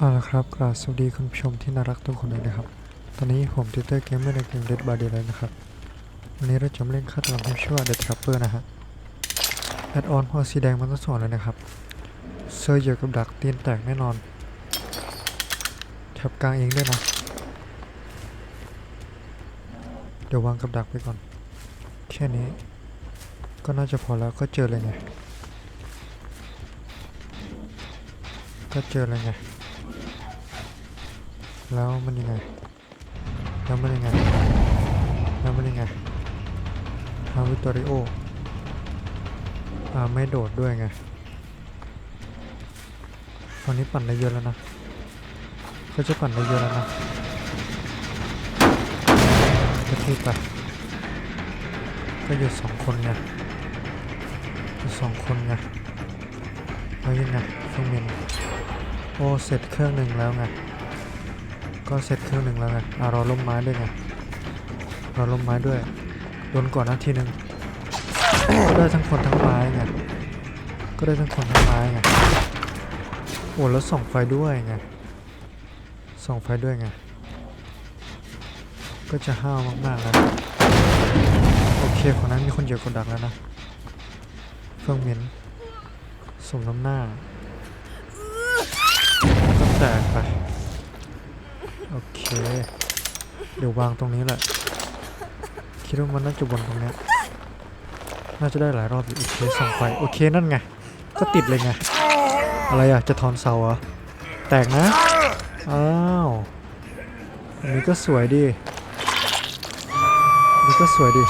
เอาละครับกราบสวัสดีคุณผู้ชมที่น่ารักทุกคนเลยนะครับ ตอนนี้ผมติวเตอร์เกมเมอร์ในเกม Dead by Daylight นะครับ วันนี้เราจะมาเล่นฆาตกรรมที่ชื่อว่า The Trapper นะฮะ แอดออนพอสีแดงมันต้องสอนเลยนะครับ เซอร์เยอะกับดักตีนแตกแน่นอนแถบกลางเองด้วยนะ เดี๋ยววางกับดักไปก่อน แค่นี้ ก็น่าจะพอแล้วก็เจอเลยไง ก็เจอเลยไง แล้วมันยังไง แล้วมันยังไง แล้วมันยังไงฮาวิตอริโออ่าไม่โดดด้วยไง ตอนนี้ปั่นได้เยอะแล้วนะเขาจะปั่นได้เยอะแล้วนะก็ที่ไปก็อยู่สองคนไงอยู่สองคนไงแล้วยังไงเครื่องบินโอ้เสร็จเครื่องหนึ่งแล้วไง ก็เสร็จเครื่องหนึ่งแล้วไงอะรอล้มไม้ด้วยไงรอล้มไม้ด้วยโดนก่อนนาทีหนึ่งก็ได้ทั้งคนทั้งไม้ไงก็ได้ทั้งคนทั้งไม้ไงโอ้แล้วส่องไฟด้วยไงส่องไฟด้วยไงก็จะห้าวมากๆแล้วโอเคคนนั้นมีคนเหยียบกดดักแล้วนะเฟื่องเหม็นสมน้ำหน้าก็แตกไป โอเค เดี๋ยววางตรงนี้แหละ คิดว่ามันน่าจะวนตรงเนี้ยน่าจะได้หลายรอบอยู่โอเคส่องไฟโอเคนั่นไง ก็ติดเลยไง อะไรอะ จะถอนเสาเหรอ แตกนะ อ้าวอันนี้ก็สวยดีอันนี้ก็สวยดี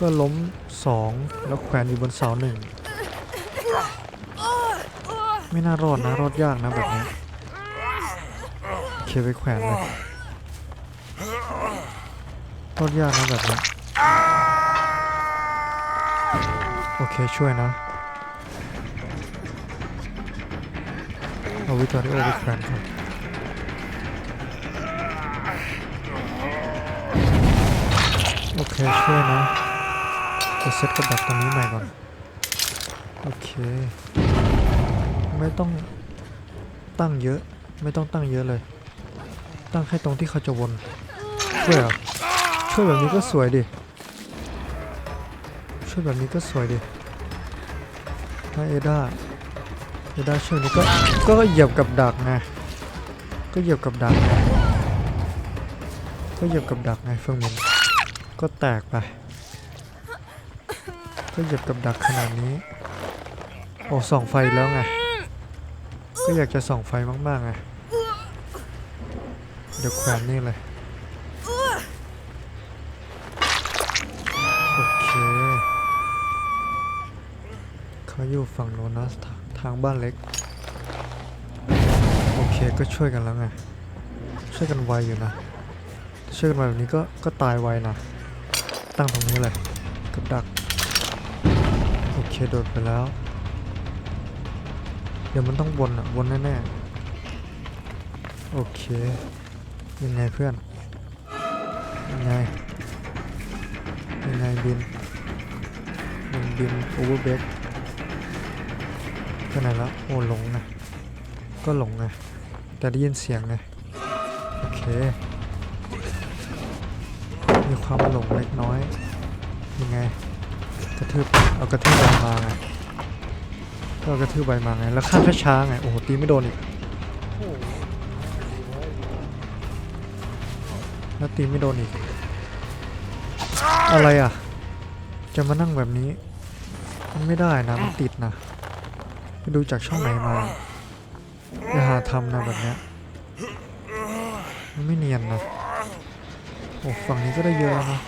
ก็ล้มสองแล้วแขวนอยู่บนเสาหนึ่งไม่น่ารอดนะ รอดยากนะแบบนี้ โอเคไปแขวนเลยรอดยากนะแบบนี้โอเคช่วยนะเอาวิตอริโอไปแขวนครับโอเคช่วยนะจะเซตกับดักตรงนี้ใหม่ก่อนโอเค ไม่ต้องตั้งเยอะ ไม่ต้องตั้งเยอะเลย ตั้งแค่ตรงที่เขาจะวนช่วยเหรอช่วยแบบนี้ก็สวยดิช่วยแบบนี้ก็สวยดิถ้าเอด้าเอด้าช่วยนี้ก็ก็เหยียบกับดักไงก็เหยียบกับดักไงก็เหยียบกับดักไงเฟืองมินก็แตกไปก็เหยียบกับดักขนาดนี้โอ้ส่องไฟแล้วไงก็อยากจะส่องไฟมากๆไง ดี๋ยวแขวนนี่เลยโอเคเขาอยู่ฝั่งโน้นนะทางทางบ้านเล็ก โอเคก็ช่วยกันแล้วไง ช่วยกันไวอยู่นะ ช่วยกันไวแบบนี้ก็ก็ตายไวนะ ตั้งตรงนี้เลยกับดัก โอเคโดดไปแล้ว เดี๋ยวมันต้องวนอะวนแน่ๆ โอเค ยังไงเพื่อน ยังไง ยังไงบินบินบินโอเวอร์เบรกไปไหนแล้วโอ้หลงไงก็หลงไง แต่ได้ยินเสียงไง โอเค มีความหลงเล็กน้อย ยังไง กระทืบ เอากระทืบใบมาไงก็เอากระทืบใบมาไง แล้วข้ามช้าๆไง โอ้โห ตีไม่โดนอีก แล้วตีไม่โดนอีก อะไรอะ จะมานั่งแบบนี้ มันไม่ได้นะ มันติดนะไปดูจากช่องไหนมาอย่าหาทำนะแบบเนี้ยมันไม่เนียนนะ โอ้ฝั่งนี้ก็ได้เยอะแล้วนะ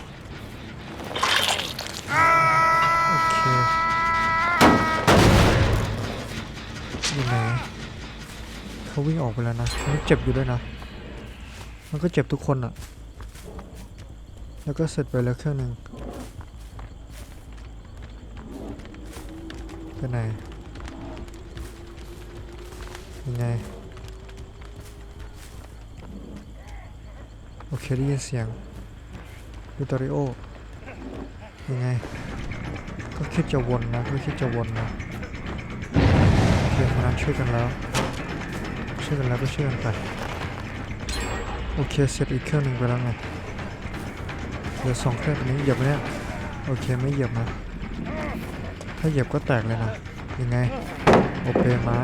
โอเคอยู่ไหนเขาวิ่งออกไปแล้วนะอันเจ็บอยู่ด้วยนะ มันก็เจ็บทุกคนอะ แล้วก็เสร็จไปแล้วเครื่องหนึ่งไปไหนยังไง โอเคได้ยินเสียงวิตอริโอยังไง ก็คิดจะวนนะ ก็คิดจะวนนะโอเคมาช่วยกันแล้ว ช่วยกันแล้วก็ช่วยกันไป โอเค เสร็จอีกเครื่องหนึ่งไปแล้วไง เหลือสองเครื่องอันนี้เหยียบไหมเนี่ยโอเคไม่เหยียบนะ ถ้าเหยียบก็แตกเลยนะยังไงโอเปไม้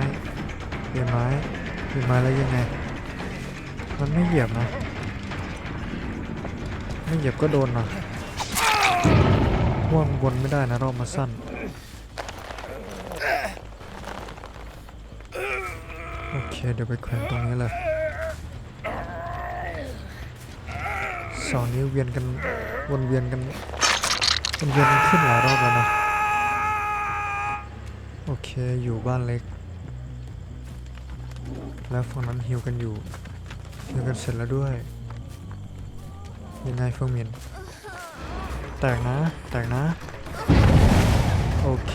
เปไม้เปไม้แล้วยังไง มันไม่เหยียบนะ ไม่เหยียบก็โดนนะว่างวนไม่ได้นะรอบมาสั้นโอเคเดี๋ยวไปแขวนตรงนี้เลย สองนิ้วเวียนกันวนเวียนกันวนเวียนกันขึ้นหลายรอบแล้วนะ โอเคอยู่บ้านเล็ก แล้วฝั่งนั้นฮิวกันอยู่ฮิวกันเสร็จแล้วด้วย ยังไงเฟิงหมินแตกนะ แตกนะ โอเค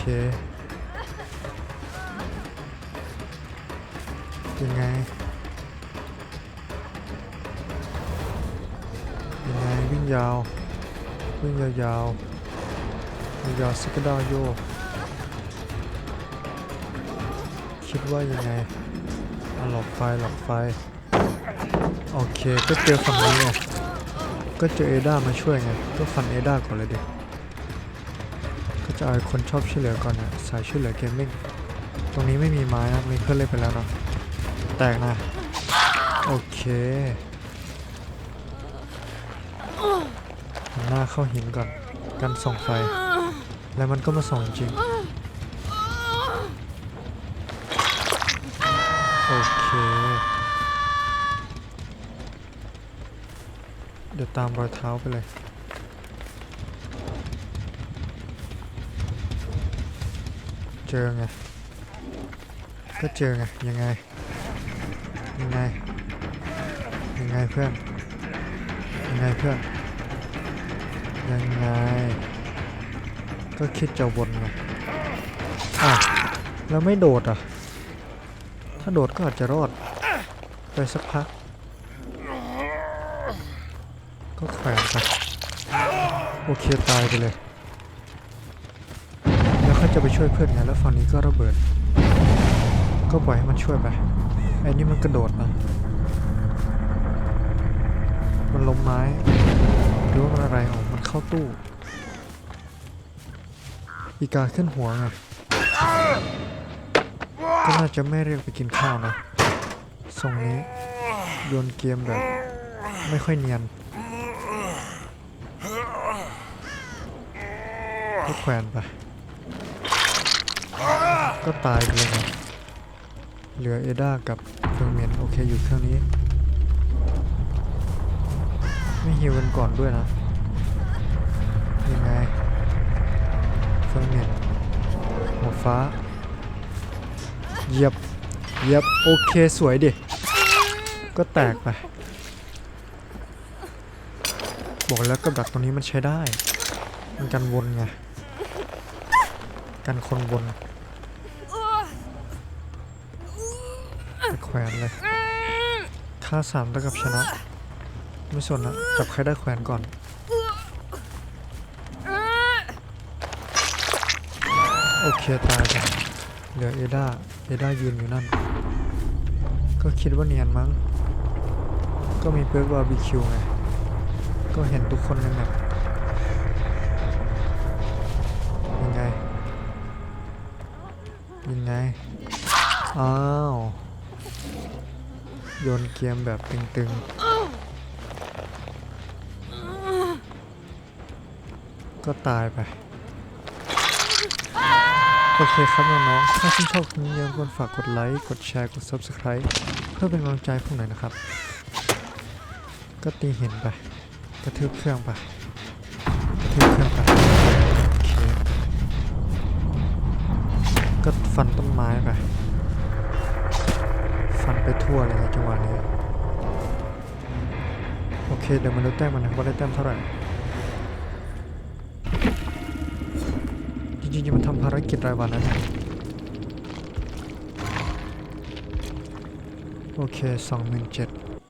ยังไง ยังไงวิ่งยาว วิ่งยาวๆยาวๆยาวสกกระดาโยคิดว่ายังไงหลอกไฟหลอกไฟ โอเคก็เจอฝั่งนี้ไงก็เจอเอด้ามาช่วยไง ก็ฟันเอด้าก่อนเลยดิก็จะเอาไอคนชอบช่วยเหลือก่อนนะสายช่วยเหลือเกมมิ่งตรงนี้ไม่มีไม้นะมีเพื่อนเล่นไปแล้วเนาะแตกนะ โอเค หันหน้าเข้าหินก่อน กันส่องไฟ แล้วมันก็มาส่องจริง โอเค เดี๋ยวตามรอยเท้าไปเลยเจอไง ก็เจอไง ยังไง ยังไง ยังไงเพื่อน ยังไงเพื่อน ยังไง ก็คิดจะวนไงอะแล้วไม่โดดอะ ถ้าโดดก็อาจจะรอด ไปสักพัก ก็แขวนไปโอเคตายไปเลย แล้วเขาจะไปช่วยเพื่อนไงแล้วฝั่งนี้ก็ระเบิด ก็ปล่อยให้มันช่วยไปไอ้นี่มันกระโดดนะมันล้มไม้หรือว่ามันอะไรออก เข้าตู้ อีกาขึ้นหัวไงก็น่าจะไม่เรียกไปกินข้าวนะทรงนี้โยนเกมแบบ ไม่ค่อยเนียนก็แขวนไป ก็ตายไปเลยไงเหลือเอด้ากับเฟิงเมียนโอเคอยู่เครื่องนี้ ไม่ฮิวกันก่อนด้วยนะ ยังไงเฟิงเมียหัวฟ้าเยียบเยียบโอเคสวยดิ ก็แตกไป บอกแล้วกับดักตรงนี้มันใช้ได้ มันกันวนไง กันคนวนไปแขวนเลยค่าสามเท่ากับชนะ ไม่สนนะจับใครได้แขวนก่อน โอเคตายไปเหลือเอดาเอดายืนอยู่นั่น ก็คิดว่าเนียนมั้ง ก็มีเปิร์กบาร์บีคิวไง ก็เห็นทุกคนในแมปยังไง ยังไง อ้าว โยนเกมแบบตึงๆ ก็ตายไป โอเคครับน้องๆถ้าชื่นชอบคลิปนี้อย่าลืมฝากกดไลค์กดแชร์กด Subscribe เพื่อเป็นกำลังใจพวกหน่อยนะครับ ก็ตีหินไปกระทืบเครื่องไปกระทืบเครื่องไปโอเคก็ฟันต้นไม้ไป ฟันไปทั่วเลยจังหวะนี้โอเคเดี๋ยวมาดูแต้มมันนะว่าได้แต้มเท่าไหร่ จริงๆมันทำภารกิจรายวันนะเนี่ยโอเคสองหมื่นเจ็ด